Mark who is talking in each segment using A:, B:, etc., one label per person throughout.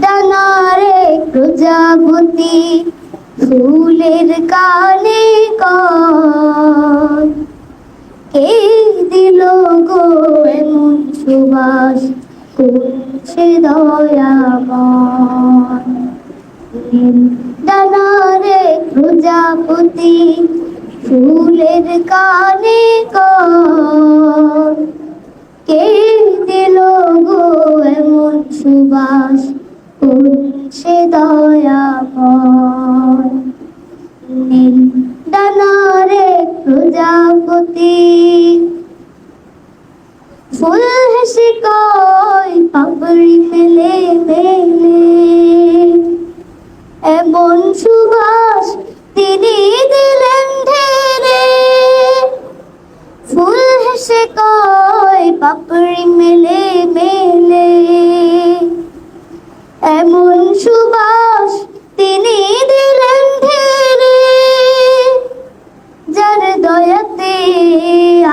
A: ডানারে প্রজাপতি ফুলের কানে কে দিল গো এমন সুবাস, করছে দয়াময় ডানারে প্রজাপতি ফুলের কানে কে সুবাস করছে দয়াময়। নীল ডানারে প্রজাপতি। ফুল হেসে কয়, পাপড়ি ফেলে মেলে। এমন সুবাস তিনি দিলেন ঢেরে ফুল হেসে কয়, পাপড়ি মেলে মেলে। এমন সুবাস তিনি দিলেন ঢেরে যার দয়াতে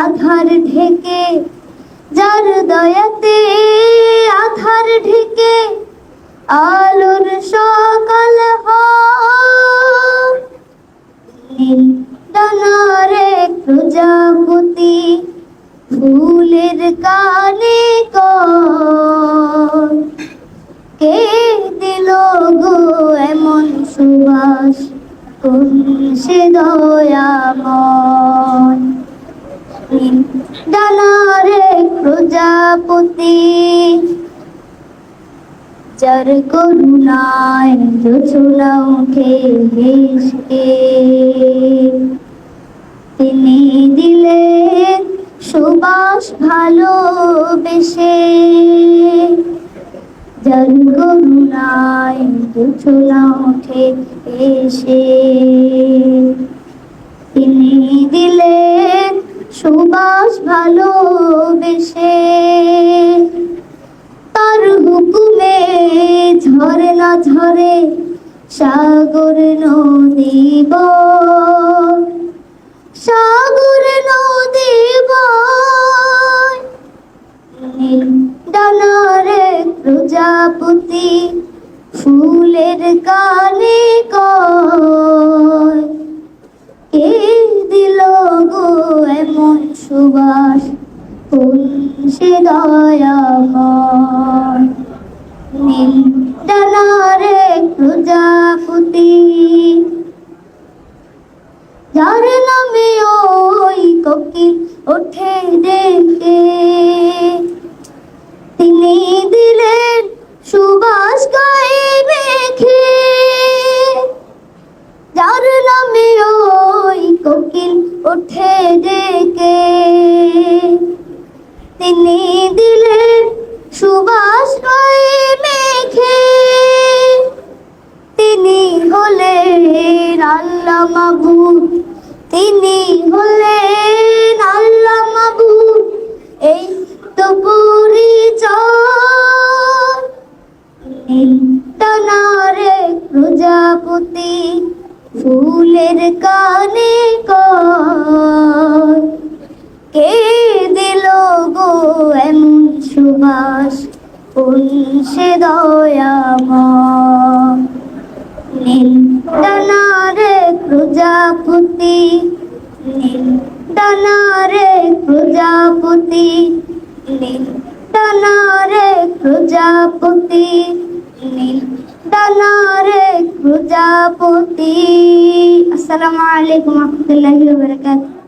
A: আধার ঢেকে, যার দয়াতে আধার ঢেকে, আলোর সকাল নীল ডানারে প্রজাপতি ফুলের কানে কর সুবাস কোন সে দয়াময়। ডানারে প্রজাপতি, যার করুণায় জোছনা উঠে হেসে। তিনি দিলেন সুবাস ভালোবেসে। যার করুণায় জোছনা উঠে এসে তিনি দিলেন সুবাস ভালোবেসে তার হুকুমে ঝরে না ঝরে সাগর নদী। সাগর প্রজাপতি ফুলের কানে কে দিল গো এমন সুবাস সে দয়াময়? নীল প্রজাপতি, যার নামে ওই কোকিল ওঠে দেখে। তিনি সুবাস টানারে প্রজাপতি ফুলের কানে কে দিল গো এমন সুবাস? কোন সে ডানারে প্রজাপতি ডানারে প্রজাপতি ডানারে প্রজাপতি। প্রজাপতি আসসালামু আলাইকুম রহমতুল্লাহি ওয়া বারাকাতুহু